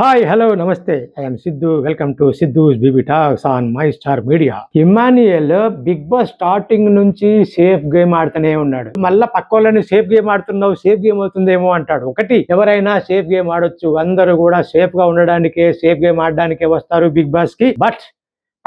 Hi hello నమస్తే. I'm Siddhu welcome to Siddhu's BB talks on my star media Emmanuel big boss starting నుంచి safe game ఆడుతూనే ఉన్నాడు. మళ్ళా పక్క వాళ్ళని సేఫ్ గేమ్ ఆడుతున్నావు సేఫ్ గేమ్ అవుతుందేమో అంటాడు. ఒకటి ఎవరైనా సేఫ్ గేమ్ ఆడొచ్చు. అందరూ కూడా సేఫ్గా ఉండడానికే సేఫ్ గేమ్ ఆడడానికే వస్తారు బిగ్ బాస్కి. బట్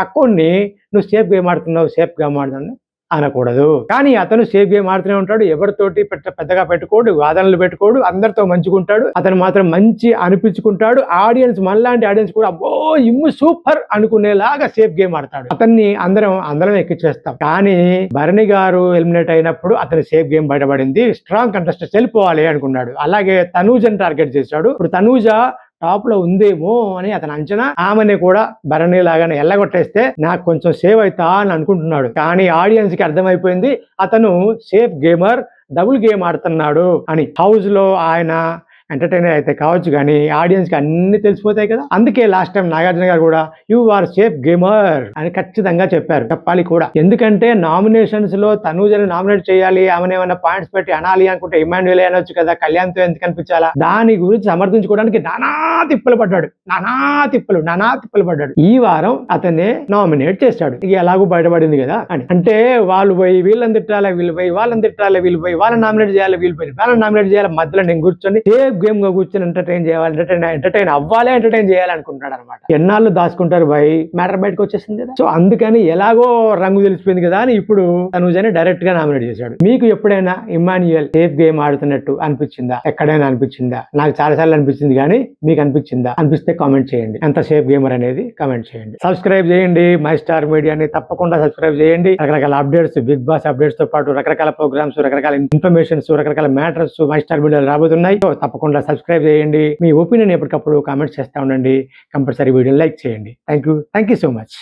పక్కోడిని నువ్వు సేఫ్ గేమ్ ఆడుతున్నావు సేఫ్ గేమ్ ఆడుతున్నావు అనకూడదు. కానీ అతను సేఫ్ గేమ్ ఆడుతూనే ఉంటాడు. ఎవరితోటి పెద్దగా పెట్టుకోడు వాదనలు పెట్టుకోడు అందరితో మంచుకుంటాడు. అతను మాత్రం మంచి అనిపించుకుంటాడు. ఆడియన్స్ మనలాంటి ఆడియన్స్ కూడా అబ్బో ఇమ్ము సూపర్ అనుకునేలాగా సేఫ్ గేమ్ ఆడతాడు. అతన్ని అందరం అందరం ఎక్కిచ్చేస్తాం. కానీ భరణి గారు ఎలిమినేట్ అయినప్పుడు అతని సేఫ్ గేమ్ బయటపడింది. స్ట్రాంగ్ కంటెస్టెంట్ వెళ్ళిపోవాలి అనుకున్నాడు. అలాగే తనూజని టార్గెట్ చేశాడు. ఇప్పుడు తనూజ టాప్లో ఉందేమో అని అతని అంచనా ఆమెని కూడా భరణి లాగానే ఎల్లగొట్టేస్తే నాకు కొంచెం సేవ్ అవుతా అని అనుకుంటున్నాడు. కానీ ఆడియన్స్కి అర్థమైపోయింది అతను సేఫ్ గేమర్ డబుల్ గేమ్ ఆడుతున్నాడు అని. హౌస్లో ఆయన ఎంటర్టైనర్ అయితే కావచ్చు కానీ ఆడియన్స్కి అన్ని తెలిసిపోతాయి కదా. అందుకే లాస్ట్ టైం నాగార్జున గారు కూడా యు ఆర్ సేఫ్ గేమర్ అని ఖచ్చితంగా చెప్పారు. చెప్పాలి కూడా. ఎందుకంటే నామినేషన్స్లో తనూజని నామినేట్ చేయాలి ఆమెను ఏమైనా పాయింట్స్ పెట్టి అనాలి అనుకుంటే ఇమాన్యువల్ అనొచ్చు కదా. కళ్యాణ్తో ఎందుకు కనిపించాలా దాని గురించి సమర్థించుకోవడానికి నానా తిప్పలు పడ్డాడు. నానా తిప్పలు నానా తిప్పలు పడ్డాడు. ఈ వారం అతనే నామినేట్ చేశాడు. ఇక ఎలాగో బయటపడింది కదా అని. అంటే వాళ్ళు పోయి వీళ్ళని తిట్టాలి వీళ్ళు పోయి వాళ్ళని తిట్టాలి వీళ్ళు పోయి వాళ్ళని నామినేట్ చేయాలి వీళ్ళు పోయి వాళ్ళని నామినేట్ చేయాలి మధ్యలో నేను కూర్చొని సేఫ్ గేమ్గా కూర్చొని ఎంటర్టైన్ చేయాలి ఎంటర్టైన్ ఎంటర్టైన్ అవ్వాలి ఎంటర్టైన్ చేయాలి అనుకుంటున్నాడు అనమాట ఎన్నాళ్ళు దాచుకుంటారు భయ్? మ్యాటర్ బయటకు వచ్చేసింది కదా. సో అందుకని ఎలాగో రంగు తెలిసిపోయింది కదా అని ఇప్పుడు తనుజని డైరెక్ట్గా నామినేట్ చేశాడు. మీకు ఎప్పుడైనా ఇమాన్యుయల్ సేఫ్ గేమ్ ఆడుతున్నట్టు అనిపించిందా? ఎక్కడైనా అనిపించిందా? నాకు చాలా సార్లు అనిపించింది కానీ మీకు అనిపించిందా? అనిపిస్తే కామెంట్ చేయండి. ఎంత సేఫ్ గేమర్ అనేది కామెంట్ చేయండి. సబ్స్క్రైబ్ చేయండి. మై స్టార్ మీడియాని తప్పకుండా సబ్స్క్రైబ్ చేయండి. రకరకాల అప్డేట్స్ బిగ్ బాస్ అప్డేట్స్తో పాటు రకరకాల ప్రోగ్రామ్స్ రకరకాల ఇన్ఫర్మేషన్స్ రకరకాల మ్యాటర్స్ మై స్టార్ మీడియాలో రాబోతున్నాయి. తప్పకుండా తప్పకుండా సబ్స్క్రైబ్ చేయండి. మీ ఒపీనియన్ ఎప్పటికప్పుడు కామెంట్స్ చేస్తా ఉండండి. కంపల్సరీ వీడియో లైక్ చేయండి. Thank you thank you so much